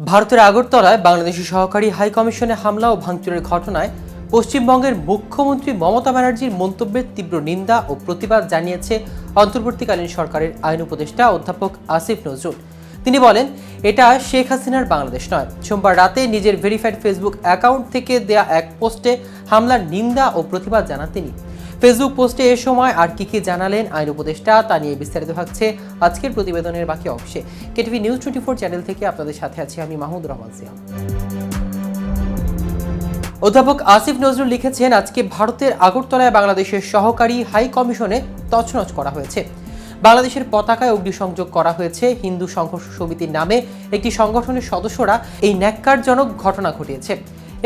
ভারতের আগরতলায় বাংলাদেশের সহকারী হাই কমিশনে হামলা ও ভাঙচুরের ঘটনায় পশ্চিমবঙ্গের মুখ্যমন্ত্রী মমতা ব্যানার্জির মন্তব্যের তীব্র নিন্দা ও প্রতিবাদ জানিয়েছে অন্তর্বর্তীকালীন সরকারের আইন উপদেষ্টা অধ্যাপক আসিফ নজরুল। তিনি বলেন, এটা শেখ হাসিনার বাংলাদেশ নয়। সোমবার রাতে নিজের ভেরিফাইড ফেসবুক অ্যাকাউন্ট থেকে দেয়া এক পোস্টে হামলার নিন্দা ও প্রতিবাদ জানান তিনি। ফেসবুক পোস্টে এ সময় আর কি কি জানালেন আইন উপদেষ্টা তা নিয়ে বিস্তারিত থাকছে আজকের প্রতিবেদনের বাকি অংশে। KTV news twenty four channel থেকে আপনাদের সাথে আছি আমি মাহমুদ রহমান সিয়াম। অধ্যাপক আসিফ নজরুল লিখেছেন, আজকে ভারতের আগরতলায় বাংলাদেশের সহকারী হাই কমিশনে তছনছ করা হয়েছে। বাংলাদেশের পতাকায় অগ্নিসংযোগ করা হয়েছে। হিন্দু সংঘর্ষ সমিতির নামে একটি সংগঠনের সদস্যরা এই ন্যাক্কারজনক ঘটনা ঘটিয়েছে।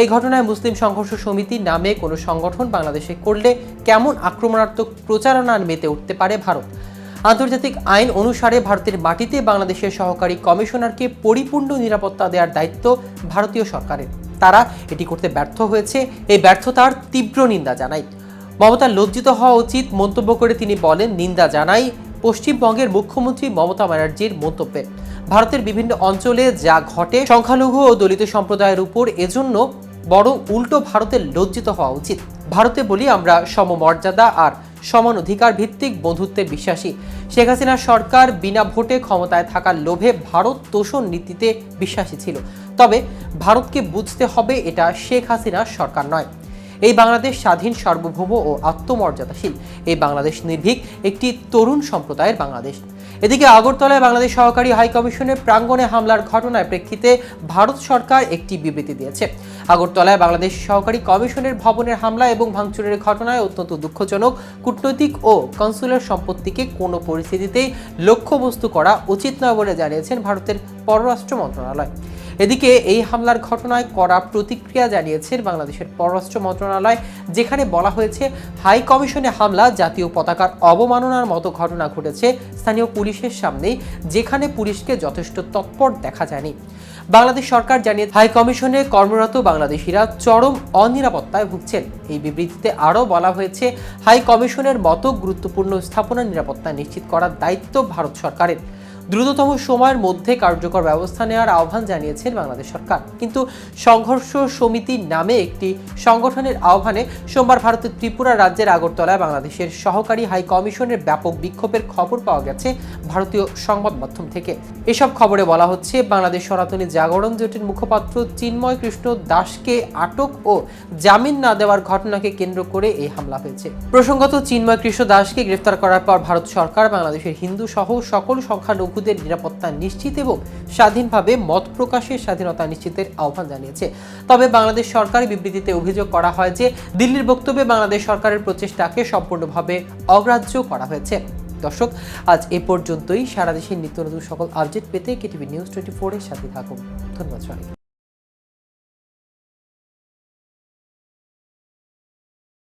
এই ঘটনায় মুসলিম সংঘর্ষ সমিতির নামে কোনো সংগঠন বাংলাদেশে করলে কেমন আক্রমণাত্মক প্রচারণা মেতে উঠতে পারে ভারত? আন্তর্জাতিক আইন অনুসারে ভারতের মাটিতে বাংলাদেশের সহকারী কমিশনারকে পরিপূর্ণ নিরাপত্তা দেওয়ার দায়িত্ব ভারতীয় সরকারের। তারা এটি করতে ব্যর্থ হয়েছে। এই ব্যর্থতার তীব্র নিন্দা জানাই মমতা লজ্জিত হওয়া উচিত মন্তব্য করে তিনি বলেন, নিন্দা জানাই পশ্চিমবঙ্গের মুখ্যমন্ত্রী মমতা ব্যানার্জির মন্তব্যে। ভারতের বিভিন্ন অঞ্চলে যা ঘটে, সংখ্যালঘু ও দলিত সম্প্রদায়ের উপর এজন্য বরং উল্টো ভারতের লজ্জিত হওয়া উচিত। ভারতে বলি আমরা সমমর্যাদা আর সমান অধিকার ভিত্তিক বন্ধুত্বের বিশ্বাসী। শেখ হাসিনার সরকার বিনা ভোটে ক্ষমতায় থাকার লোভে ভারত তোষণ নীতিতে বিশ্বাসী ছিল। তবে ভারতকে বুঝতে হবে এটা শেখ হাসিনার সরকার নয়। এই বাংলাদেশ স্বাধীন, সার্বভৌম ও আত্মমর্যাদাশীল। এই বাংলাদেশ নির্ভীক একটি তরুণ সম্প্রদায়ের বাংলাদেশ। এদিকে আগরতলায় বাংলাদেশ সহকারী হাই কমিশনের প্রাঙ্গণে হামলার ঘটনার প্রেক্ষিতে ভারত সরকার একটি বিবৃতি দিয়েছে। আগরতলায় বাংলাদেশ সহকারী কমিশনের ভবনের হামলা এবং ভাঙচুরের ঘটনায় অত্যন্ত দুঃখজনক কূটনৈতিক ও কনসুলার সম্পত্তিকে কোনো পরিস্থিতিতেই লক্ষ্যবস্তু করা উচিত নয় বলে জানিয়েছেন ভারতের পররাষ্ট্র মন্ত্রণালয়। এদিকে এই হামলার ঘটনায় কড়া প্রতিক্রিয়া জানিয়েছেন বাংলাদেশের পররাষ্ট্র মন্ত্রণালয়, যেখানে বলা হয়েছে হাই কমিশনে হামলা, জাতীয় পতাকার অবমাননার মতো ঘটনা ঘটেছে স্থানীয় পুলিশের সামনেই, যেখানে পুলিশকে যথেষ্ট তৎপর দেখা যায়নি। বাংলাদেশ সরকার জানিয়ে হাই কমিশনে কর্মরত বাংলাদেশিরা চরম অনিরাপত্তায় ভুগছেন। এই বিবৃতিতে আরও বলা হয়েছে, হাই কমিশনের মতো গুরুত্বপূর্ণ স্থাপনা নিরাপত্তা নিশ্চিত করার দায়িত্ব ভারত সরকারের। দ্রুততম সময়ের মধ্যে কার্যকর ব্যবস্থা নেওয়ার আহ্বান জানিয়েছেন বাংলাদেশ সরকার। কিন্তু সংঘর্ষ সমিতির নামে একটি সংগঠনের আহ্বানে সোমবার ভারতের ত্রিপুরা রাজ্যের আগরতলায় বাংলাদেশের সহকারী হাই কমিশনের ব্যাপক বিক্ষোভের খবর পাওয়া গেছে ভারতীয় সংবাদ মাধ্যম থেকে। এসব খবরে বলা হচ্ছে, বাংলাদেশ সনাতনী জাগরণ জোটের মুখপাত্র চিন্ময় কৃষ্ণ দাসকে আটক ও জামিন না দেওয়ার ঘটনাকে কেন্দ্র করে এই হামলা হয়েছে। প্রসঙ্গত, চিন্ময় কৃষ্ণ দাসকে গ্রেফতার করার পর ভারত সরকার বাংলাদেশের হিন্দু সহ সকল সংখ্যালঘুদের নিরাপত্তা নিশ্চিত এবং স্বাধীনভাবে মত প্রকাশের স্বাধীনতা নিশ্চিতের আহ্বান জানিয়েছে। তবে বাংলাদেশ সরকারের বিবৃতিতে অভিযোগ করা হয় যে, দিল্লির বক্তব্যে বাংলাদেশ সরকারের প্রচেষ্টাকে সম্পূর্ণভাবে অগ্রাহ্য করা হয়েছে। দর্শক, আজ এ পর্যন্তই। সারা দেশের নিত্য নতুন সকল আপডেট পেতে কেটিভি নিউজ টোয়েন্টি ফোরের সাথে থাকুন। ধন্যবাদ সবাইকে।